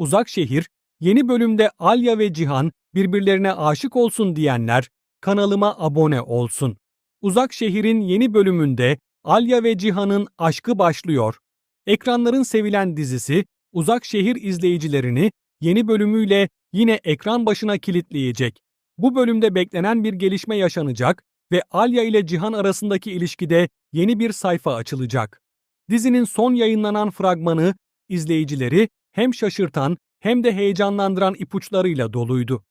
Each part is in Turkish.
Uzak Şehir, yeni bölümde Alya ve Cihan birbirlerine aşık olsun diyenler kanalıma abone olsun. Uzak Şehir'in yeni bölümünde Alya ve Cihan'ın aşkı başlıyor. Ekranların sevilen dizisi Uzak Şehir izleyicilerini yeni bölümüyle yine ekran başına kilitleyecek. Bu bölümde beklenen bir gelişme yaşanacak ve Alya ile Cihan arasındaki ilişkide yeni bir sayfa açılacak. Dizinin son yayınlanan fragmanı izleyicileri hem şaşırtan hem de heyecanlandıran ipuçlarıyla doluydu.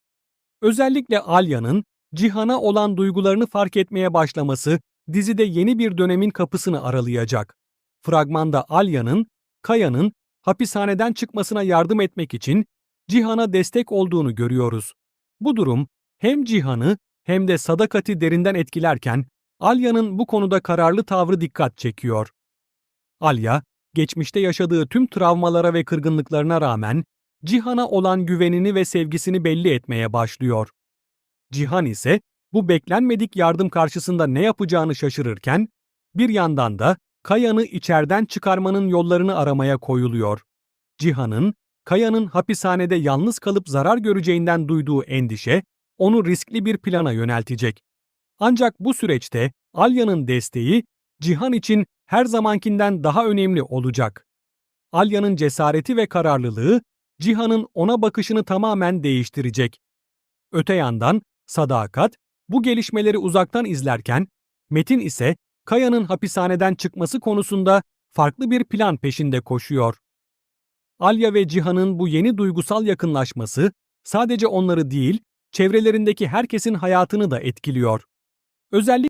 Özellikle Alya'nın Cihan'a olan duygularını fark etmeye başlaması dizide yeni bir dönemin kapısını aralayacak. Fragmanda Alya'nın, Kaya'nın hapishaneden çıkmasına yardım etmek için Cihan'a destek olduğunu görüyoruz. Bu durum hem Cihan'ı hem de Sadakat'i derinden etkilerken Alya'nın bu konuda kararlı tavrı dikkat çekiyor. Alya, geçmişte yaşadığı tüm travmalara ve kırgınlıklarına rağmen Cihan'a olan güvenini ve sevgisini belli etmeye başlıyor. Cihan ise bu beklenmedik yardım karşısında ne yapacağını şaşırırken bir yandan da Kaya'nı içeriden çıkarmanın yollarını aramaya koyuluyor. Cihan'ın Kaya'nın hapishanede yalnız kalıp zarar göreceğinden duyduğu endişe onu riskli bir plana yöneltecek. Ancak bu süreçte Alya'nın desteği Cihan için her zamankinden daha önemli olacak. Alya'nın cesareti ve kararlılığı Cihan'ın ona bakışını tamamen değiştirecek. Öte yandan Sadakat bu gelişmeleri uzaktan izlerken Metin ise Kaya'nın hapishaneden çıkması konusunda farklı bir plan peşinde koşuyor. Alya ve Cihan'ın bu yeni duygusal yakınlaşması sadece onları değil, çevrelerindeki herkesin hayatını da etkiliyor. Özellikle